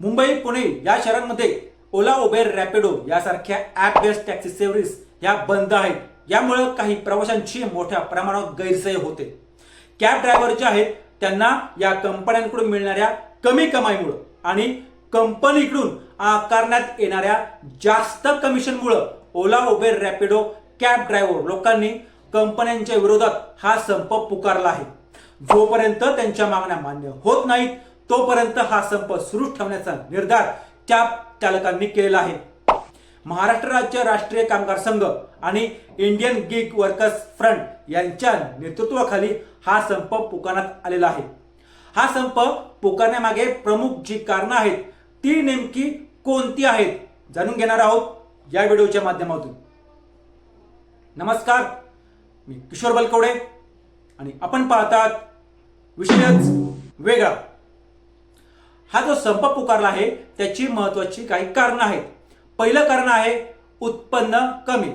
मुंबई पुणे या शहरांमध्ये ओला उबेर रॅपिडो यासारख्या ॲप बेस्ड टॅक्सी सर्व्हिस ह्या बंद आहेत. यामुळं काही प्रवाशांची मोठ्या प्रमाणात गैरसोय होते. कॅब ड्रायव्हर जे आहेत त्यांना या कंपन्यांकडून मिळणाऱ्या कमी कमाईमुळं आणि कंपनीकडून आकारण्यात येणाऱ्या जास्त कमिशनमुळं Ola Uber Rapido cab driver लोकांनी कंपन्यांच्या विरोधात हा संप पुकारला आहे. जोपर्यंत त्यांच्या मागण्या मान्य होत नाहीत तोपर्यंत हा संप सुरू ठेवण्याचा निर्धार त्या चालकांनी केलेला आहे. महाराष्ट्र राज्य राष्ट्रीय कामगार संघ आणि इंडियन गिग वर्कर्स फ्रंट यांच्या नेतृत्वाखाली हा संप पुकारण्यात आलेला आहे. हा संप पुकारण्यामागे प्रमुख जी कारणं आहेत ती नेमकी कोणती आहेत जाणून घेणार आहोत या व्हिडिओच्या माध्यमातून. नमस्कार मी किशोर बलकवडे आणि आपण पाहतात विषयच वेगळा. हा जो संप पुकारला आहे त्याची महत्वाची काही कारणं आहेत. पहिलं कारण आहे उत्पन्न कमी.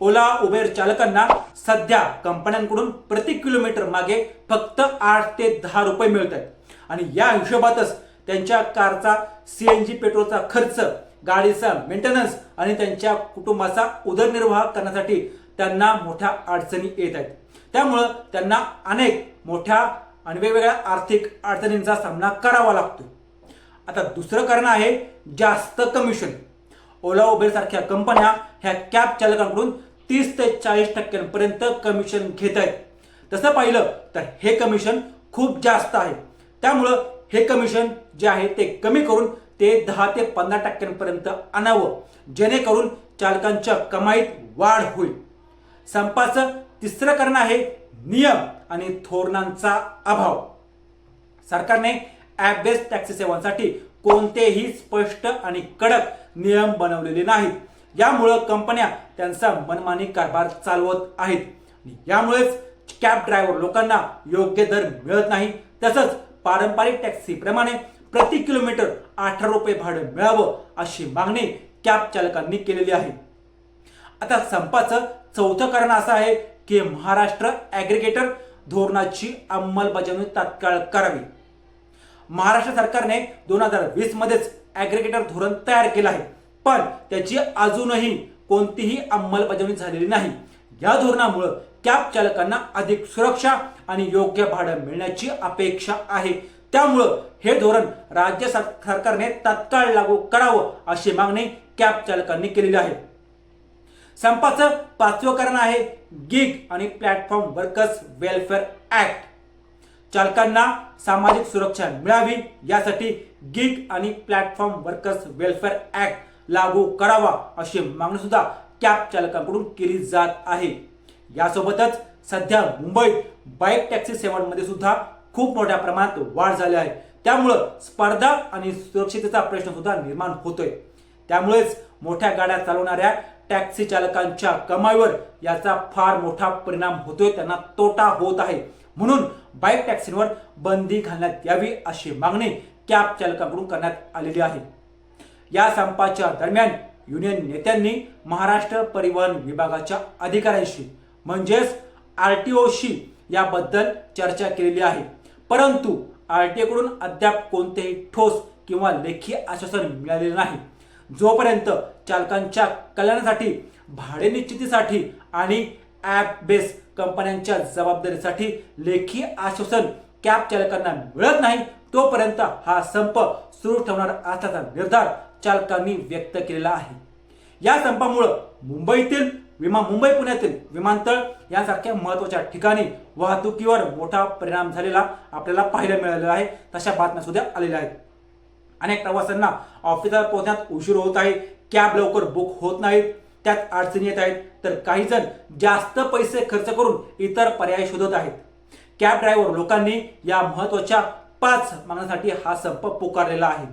ओला उबेर चालकांना सध्या कंपन्यांकडून प्रति किलोमीटर मागे फक्त आठ ते दहा रुपये मिळत आहेत आणि या हिशोबातच त्यांच्या कारचा सीएनजी पेट्रोलचा खर्च गाडीचा मेंटेनन्स आणि त्यांच्या कुटुंबाचा उदरनिर्वाह करण्यासाठी त्यांना मोठ्या अडचणी येत आहेत. त्यामुळं त्यांना अनेक मोठ्या आणि वेगवेगळ्या आर्थिक अडचणींचा सामना करावा लागतो आता दुसरं कारण आहे जास्त कमिशन ओला उबेर सारख्या कंपन्या ह्या कॅब चालकांकडून तीस ते चाळीस टक्क्यांपर्यंत कमिशन घेत आहेत तसं पाहिलं तर हे कमिशन खूप जास्त आहे. त्यामुळं हे कमिशन जे आहे ते कमी करून ते दहा ते पंधरा टक्क्यांपर्यंत आणावं. जेणेकरून चालकांच्या कमाईत वाढ होईल. संपाचं तिसरं कारण आहे नियम आणि धोरणांचा अभाव. सरकारने ॲप बेस्ड टॅक्सी सेवांसाठी कोणतेही स्पष्ट आणि कडक नियम बनवलेले नाहीत. यामुळं कंपन्या त्यांचा मनमानी कारभार चालवत आहेत. यामुळेच कॅब ड्रायव्हर लोकांना योग्य दर मिळत नाही. तसंच पारंपरिक टॅक्सीप्रमाणे प्रति किलोमीटर अठरा रुपये भाडं मिळावं अशी मागणी कॅब चालकांनी केलेली आहे. आता संपाचं चौथं कारण असं आहे की महाराष्ट्र ॲग्रिगेटर धोरणाची अंमलबजावणी तात्काळ करावी. महाराष्ट्र सरकारने दोन हजार वीस मध्येच ॲग्रिगेटर धोरण तयार केलं आहे. पण त्याची अजूनही कोणतीही अंमलबजावणी झालेली नाही. या धोरणामुळं कॅब चालकांना अधिक सुरक्षा आणि योग्य भाडं मिळण्याची अपेक्षा आहे. त्यामुळं हे धोरण राज्य सरकारने तत्काळ लागू करावं अशी मागणी कॅब चालकांनी केलेली आहे. संपाचं पाचवं कारण आहे गिग आणि प्लॅटफॉर्म वर्कर्स वेलफेअर ऍक्ट चालकांना सामाजिक सुरक्षा मिळावी यासाठी गिग आणि प्लॅटफॉर्म वर्कर्स वेलफेअर ऍक्ट लागू करावा अशी मागणी सुद्धा कॅब चालकांकडून केली जात आहे. यासोबतच सध्या मुंबईत बाईक टॅक्सी सेवांमध्ये सुद्धा खूप मोठ्या प्रमाणात वाढ झाली आहे. त्यामुळं स्पर्धा आणि सुरक्षिततेचा प्रश्न सुद्धा निर्माण होतोय. त्यामुळेच मोठ्या गाड्या चालवणाऱ्या टॅक्सी चालकांच्या कमाईवर याचा फार मोठा परिणाम होतोय त्यांना तोटा होत आहे. म्हणून बाईक टॅक्सींवर बंदी घालण्यात यावी अशी मागणी कॅब चालकांकडून करण्यात आलेली आहे. या संपाच्या दरम्यान युनियन नेत्यांनी महाराष्ट्र परिवहन विभागाच्या अधिकाऱ्यांशी म्हणजेच आर टी ओशी याबद्दल चर्चा केलेली आहे. परंतु आर टी ओकडून अद्याप कोणतेही ठोस किंवा लेखी आश्वासन मिळालेले नाही. जोपर्यंत चालकांच्या कल्याणासाठी भाडे निश्चितीसाठी आणि ॲप बेस कंपन्यांच्या जबाबदारीसाठी लेखी आश्वासन कॅब चालकांना मिळत नाही तोपर्यंत हा संप सुरू ठेवणार असल्याचा निर्धार चालकांनी व्यक्त केलेला आहे. या संपामुळं मुंबईतील विमा मुंबई पुण्यातील विमानतळ यासारख्या महत्त्वाच्या ठिकाणी वाहतुकीवर मोठा परिणाम झालेला आपल्याला पाहायला मिळालेला आहे. तशा बातम्या सुद्धा आलेल्या आहेत. अनेक प्रवाशांना ऑफिसला पोहोचण्यात उशीर होत आहे. कॅब लवकर बुक होत नाहीत. त्यात अडचणी येत आहेत. तर काही जण जास्त पैसे खर्च करून इतर पर्याय शोधत आहेत. कॅब ड्रायव्हर लोकांनी या महत्त्वाच्या पाच मागण्यासाठी हा संप पुकारलेला आहे.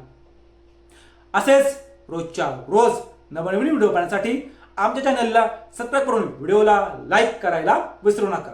असेच रोजच्या रोज नवनवीन व्हिडिओ पाहण्यासाठी आमच्या चॅनलला सबस्क्राईब करून व्हिडिओला लाईक करायला विसरू नका.